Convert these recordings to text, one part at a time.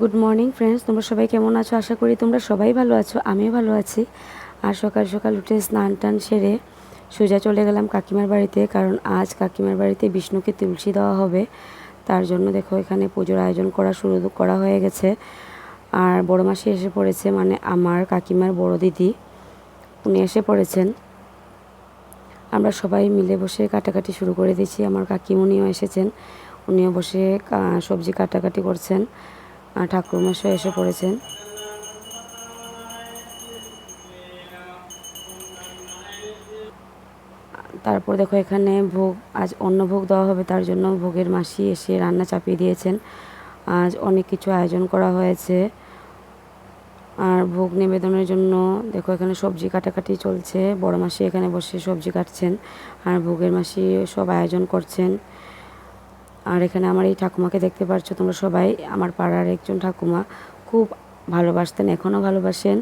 Good morning friends তোমরা সবাই কেমন আছো? আশা করি তোমরা সবাই ভালো আছো, আমিও ভালো আছি। আর সকাল সকাল উঠে স্নান টান সেরে সোজা চলে গেলাম কাকিমার বাড়িতে, কারণ আজ কাকিমার বাড়িতে বিষ্ণুকে তুলসী দেওয়া হবে। তার জন্য দেখো, এখানে পুজোর আয়োজন করা শুরু করা হয়ে গেছে। আর বড় মাসি এসে পড়েছে মানে আমার কাকিমার বড় দিদি। উনি এসে পড়েছেন। আমরা সবাই মিলে বসে কাটাকাটি শুরু করে দিয়েছি। আমার কাকিমুনিও এসেছেন। উনিও বসে সবজি কাটাকাটি করছেন। ঠাকুরমশাই এসে পড়েছেন। তারপর দেখো এখানে ভোগ, আজ অন্য ভোগ দেওয়া হবে, তার জন্য ভোগের মাসি এসে রান্না চাপিয়ে দিয়েছেন। আজ অনেক কিছু আয়োজন করা হয়েছে। আর ভোগ নিবেদনের জন্য দেখো এখানে সবজি কাটাকাটি চলছে। বড় মাসি এখানে বসে সবজি কাটছেন। আর ভোগের মাসি সব আয়োজন করছেন। আর এখানে আমার এই ঠাকুমাকে দেখতে পাচ্ছ তোমরা সবাই। আমার পাড়ার একজন ঠাকুমা খুব ভালোবাসতেন, এখনও ভালোবাসেন।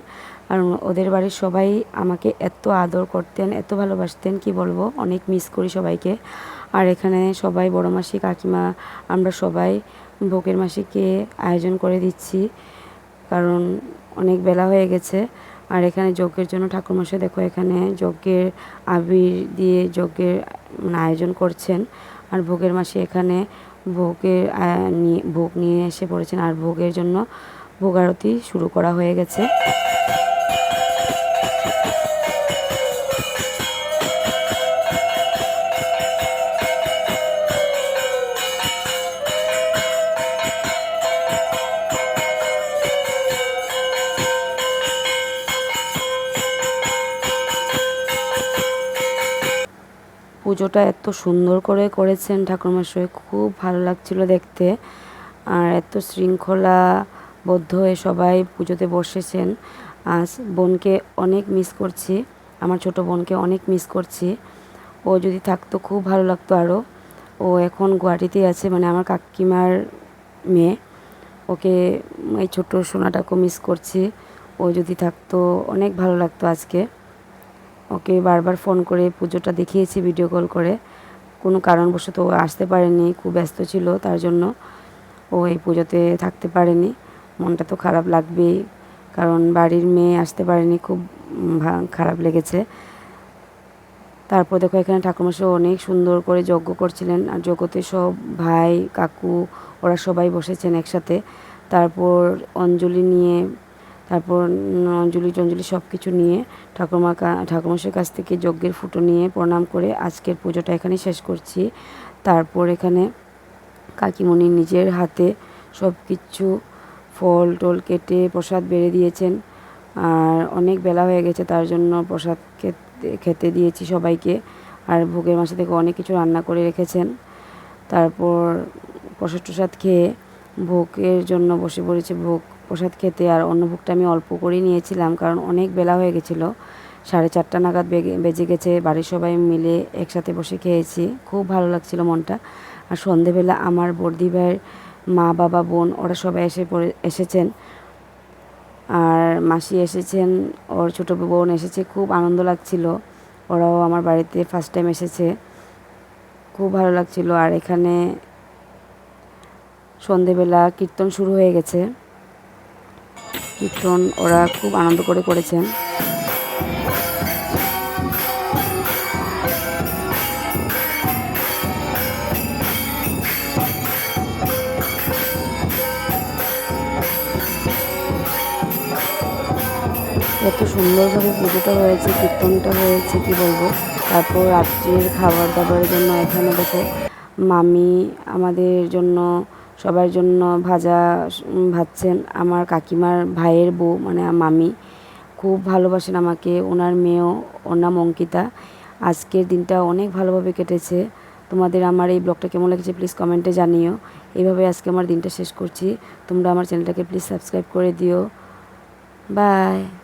আর ওদের বাড়ির সবাই আমাকে এত আদর করতেন, এত ভালোবাসতেন, কি বলব, অনেক মিস করি সবাইকে। আর এখানে সবাই বড় মাসি, কাকিমা, আমরা সবাই ভোগের মাসিকে আয়োজন করে দিচ্ছি। কারণ অনেক বেলা হয়ে গেছে। আর এখানে যজ্ঞের জন্য ঠাকুরমশাই দেখো এখানে যজ্ঞের আবির দিয়ে যজ্ঞের মানে আয়োজন করছেন। আর ভোগের মাসে এখানে ভোগের ভোগ নিয়ে এসে পড়েছেন। আর ভোগের জন্য ভোগ আরতি শুরু করা হয়ে গেছে। পুজোটা এত সুন্দর করে করেছেন ঠাকুরমশাই খুব ভালো লাগছিল দেখতে। আর এত শৃঙ্খলা বদ্ধ হয়ে সবাই পুজোতে বসেছেন। আজ বোনকে অনেক মিস করছি, আমার ছোট বোনকে অনেক মিস করছি। ও যদি থাকতো খুব ভালো লাগতো আরও ও এখন গুয়াহাটিতেই আছে মানে আমার কাকিমার মেয়ে। ওকে এই ছোট সোনাটাকেও মিস করছি। ও যদি থাকতো, অনেক ভালো লাগতো আজকে। ওকে বারবার ফোন করে পুজোটা দেখিয়েছি ভিডিও কল করে। কোনো কারণবশত ও আসতে পারেনি, খুব ব্যস্ত ছিল, তার জন্য ও এই পুজোতে থাকতে পারেনি। মনটা তো খারাপ লাগবেই, কারণ বাড়ির মেয়ে আসতে পারেনি, খুব খারাপ লেগেছে। তারপর দেখো এখানে ঠাকুরমশাই অনেক সুন্দর করে যজ্ঞ করছিলেন, আর যজ্ঞতে সব ভাই, কাকু, ওরা সবাই বসেছেন একসাথে। তারপর অঞ্জলি নিয়ে তারপর অঞ্জলি টঞ্জলি সব কিছু নিয়ে ঠাকুরমা ঠাকুরমশাইয়ের কাছ থেকে যজ্ঞের ফুটো নিয়ে প্রণাম করে আজকের পুজোটা এখানে শেষ করছি। তারপর এখানে কাকিমণি নিজের হাতে সব কিছু ফল টল কেটে প্রসাদ বেড়ে দিয়েছেন। আর অনেক বেলা হয়ে গেছে, তার জন্য প্রসাদ খেতে দিয়েছি সবাইকে। আর ভোগের মাসে থেকে অনেক কিছু রান্না করে রেখেছেন। তারপর প্রসাদ টসাদ খেয়ে ভোগের জন্য বসে পড়েছে ভোগ প্রসাদ খেতে আর অন্য ভোগটা আমি অল্প করেই নিয়েছিলাম, কারণ অনেক বেলা হয়ে গেছিল। সাড়ে চারটা নাগাদ বেজে গেছে, বাড়ির সবাই মিলে একসাথে বসে খেয়েছি। খুব ভালো লাগছিল মনটা। আর সন্ধেবেলা আমার বর্দি ভাইয়ের মা, বাবা, বোন, ওরা সবাই এসে পড়ে, এসেছেন। আর মাসি এসেছেন, ওর ছোটো বোন এসেছে, খুব আনন্দ লাগছিল। ওরাও আমার বাড়িতে ফার্স্ট টাইম এসেছে। খুব ভালো লাগছিল। আর এখানে সন্ধেবেলা কীর্তন শুরু হয়ে গেছে। কীর্তন ওরা খুব আনন্দ করে করেছেন। এত সুন্দরভাবে পুজোটা হয়েছে, কীর্তনটা হয়েছে, কি বলব? তারপর রাত্রির খাবার দাবারের জন্য এখানে দেখো মামি আমাদের জন্য সবার জন্য ভাজা ভাজছেন আমার কাকিমার ভাইয়ের বউ মানে মামি। খুব ভালোবাসেন আমাকে, ওনার মেয়েও, ওর নাম অঙ্কিতা। আজকের দিনটা অনেক ভালোভাবে কেটেছে। তোমাদের আমার এই ব্লগটা কেমন লেগেছে প্লিজ কমেন্টে জানিও। এইভাবে আজকে আমার দিনটা শেষ করছি। তোমরা আমার চ্যানেলটাকে প্লিজ সাবস্ক্রাইব করে দিও। বাই।